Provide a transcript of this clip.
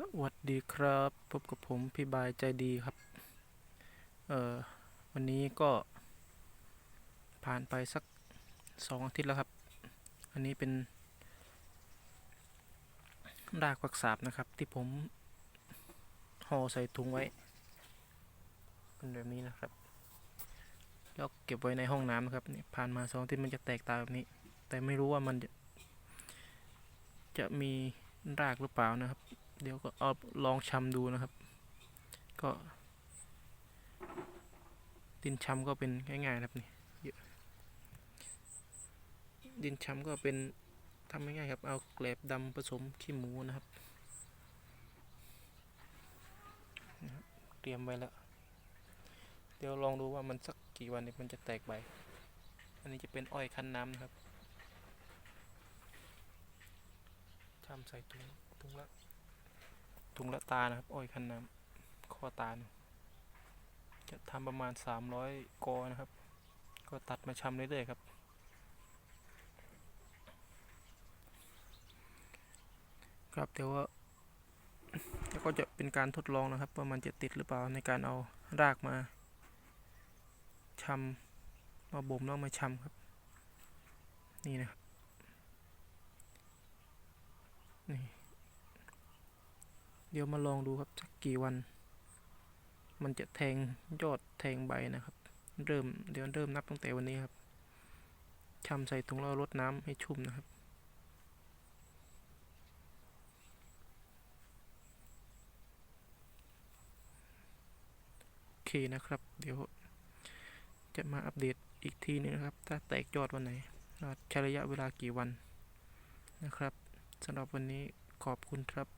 สวัสดีครับพบกับผมพี่บายใจดีครับ เอ่อวันนี้ก็ผ่านไปสักสองอาทิตย์แล้วครับ อันนี้เป็นรากผักสาบนะครับ ที่ผมห่อใส่ถุงไว้ เป็นแบบนี้นะครับ แล้วเก็บไว้ในห้องน้ำนะครับนี่ผ่านมาสองอาทิตย์มันจะแตกตาแบบนี้ แต่ไม่รู้ว่ามันจะจะมีรากหรือเปล่านะครับ เดี๋ยวก็เอาลองชำดูนะครับ ก็ดินชำก็เป็นง่ายๆครับนี่เยอะดินชำก็เป็นทำง่ายๆครับ เอาแกลบดำผสมขี้หมูนะครับ เตรียมไว้แล้ว เดี๋ยวลองดูว่ามันสักกี่วันนี่มันจะแตกใบ อันนี้จะเป็นอ้อยคั้นน้ำนะครับชำใส่ถุงถุงละ ถุงละตานะครับอ้อยคันน้ำข้อตาลจะทำประมาณ 300 กอนะครับ ก็ตัดมาชำเรื่อยๆครับ ครับเดี๋ยวว่าแล้วก็จะเป็นการทดลองนะครับว่ามันจะติดหรือเปล่าในการเอารากมาชำมาบ่มแล้วมาชำครับ นี่นะครับนี่ เดี๋ยวมาลองดูครับสักกี่วัน มันจะแทงยอดแทงใบนะครับ เริ่มเดี๋ยวเริ่มนับตั้งแต่วันนี้ครับชำใส่ถุงแล้วรดน้ำให้ชุ่มนะครับโอเคนะครับ เดี๋ยวจะมาอัปเดตอีกทีหนึงนะครับ ถ้าแตกยอดวันไหนใช้ระยะเวลากี่วันนะครับสำหรับวันนี้ขอบคุณครับ